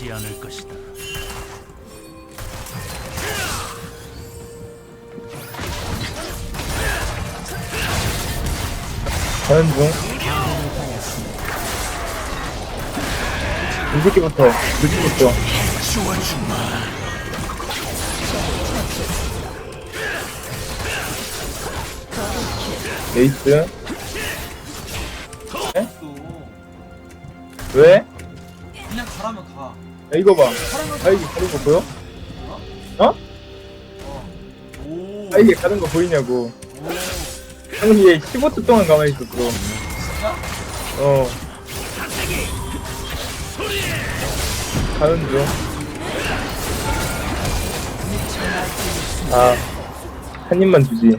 죽지 않을 것이다. 가는 중. 이 새끼부터, 늦기부터. 에이스. 에? 또 왜? 그냥 가라면 가. 야, 이거 봐. 아이게 가는 거 보여? 어? 오. 아이게 가는 거 보이냐고. 오. 형이 얘 15초 동안 가만히 있었어. 어. 가는 중. 아, 한 입만 주지.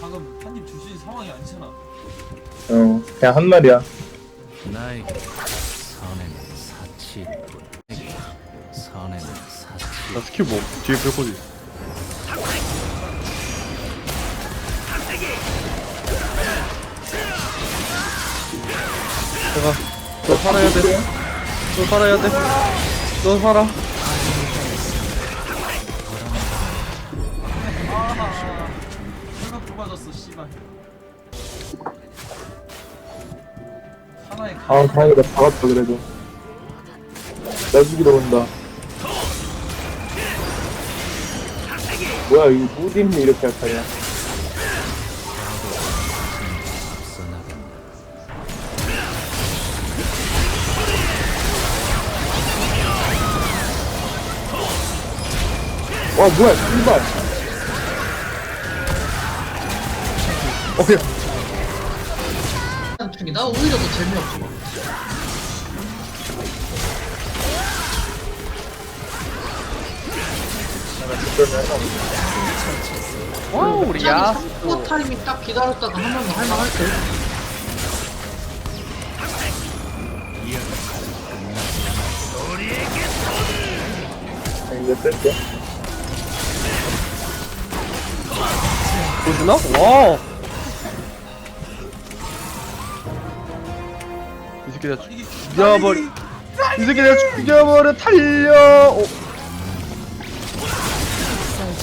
방금 한입 있는 상황이 아니잖아. 어, 그냥 한 말이야. 나에게 선에는 사치뿐. 선에는 사치. 나 스킬 뭐 뒤에 벽거지 제가 너 살아야 돼너 살아야 돼너 살아. 내가 씨발. 하나의 아, 다행이다. 잡았다, 그래도. 나 죽이러 온다. 뭐야, 이 무딘이 이렇게. 앞서 나간다. 와, 뭐야, 씨발. 어야. 중이다 오히려 더 재미없어. 와우 우리 야코 타이밍 딱 기다렸다가 한번더 할만 할 때. 이제 쓸게. 보여주나? 와우 이 새끼 내가 이게 죽여버리 이 새끼 내가 죽여버려 달려 어.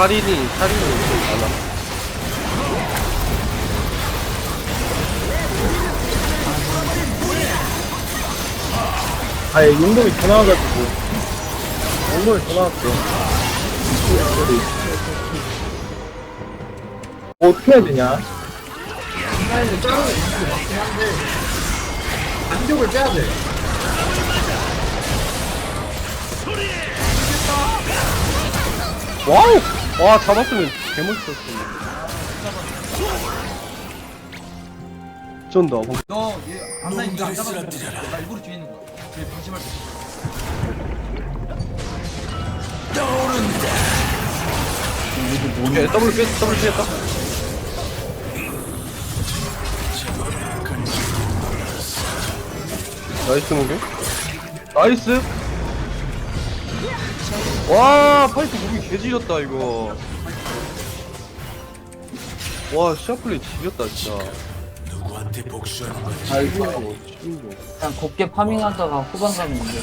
살인이 살인이 많아 아, 얘 용동이 전화 와가지고. 용동이 전화 왔어. 뭐 어떻게 해야 되냐? 타이밍 자르는 게 맞긴 한데 안격을 빼야 돼. 와우 와 잡았으면 개멋있었어 쩐다 방- 너얘 앞라인 이거 안 잡아도 돼. 나 일부러 뒤에 있는 거야. 뒤에 방심할 수 있어. 오케이 더블 뺐 더블 피했다 나이스 무게 나이스 와 파이트 무기 개지렸다 이거. 와 시아플레이 지렸다 진짜. 누구한테 복수하는 건지. 아이고 신종 그냥 곱게 파밍하다가 후반 가면 이제